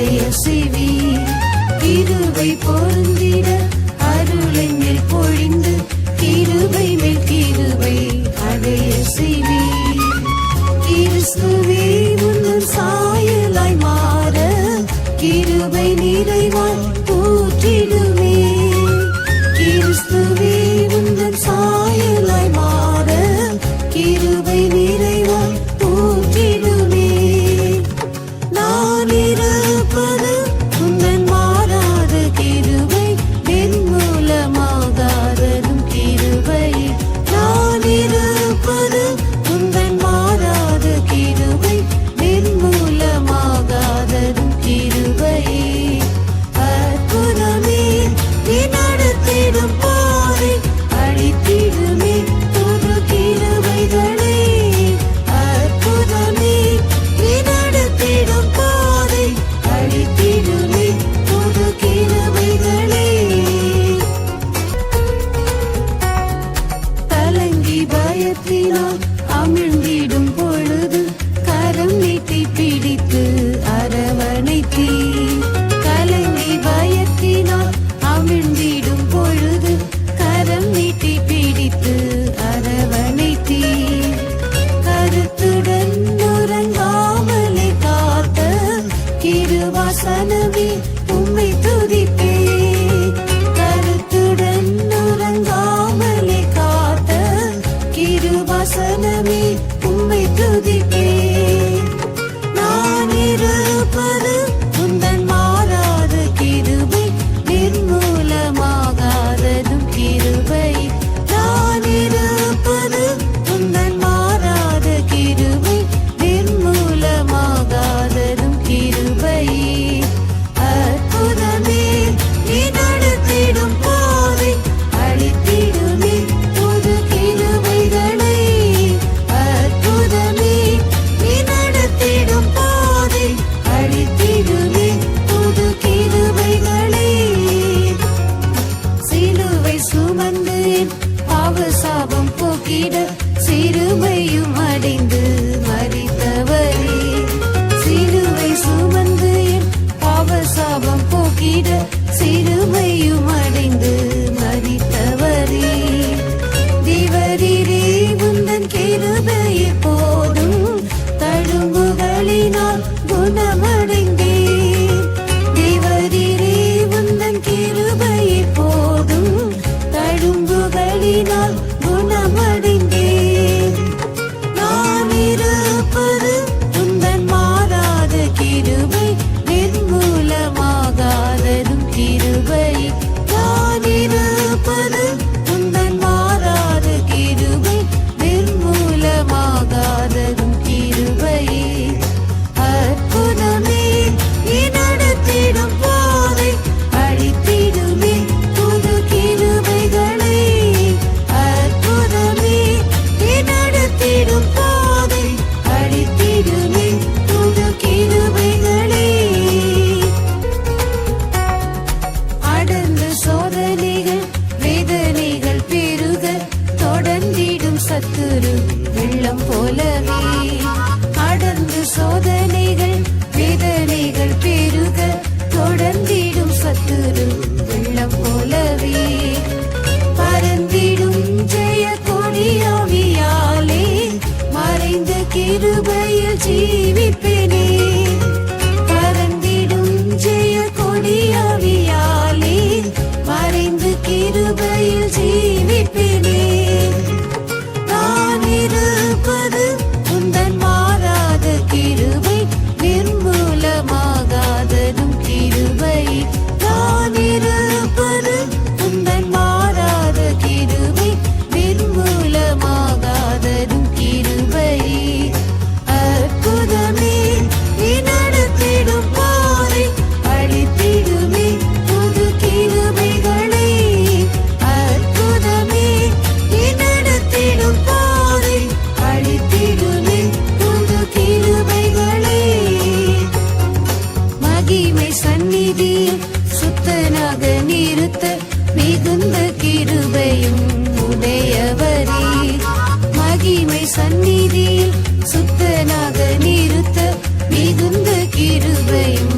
உடைய செவி கிருவை பொருந்திட அமிழ்ந்திடும் போ போக்கிட சிறுமையும் அடைந்து மறித்தவரே. சிலுவை சுமந்து என் பாவ சாபம் போக்கிட சிறுமையும் அடைந்து மறித்தவரே. திவரிரே உந்தன் கிருபை போதும். தழும்புகளினால் குணம சோதனைகள் மிகுந்த கிருபையும் உடையவரே. மகிமை சந்நிதியில் சுத்தனாக நிறுத்த மிகுந்த கிருபையும்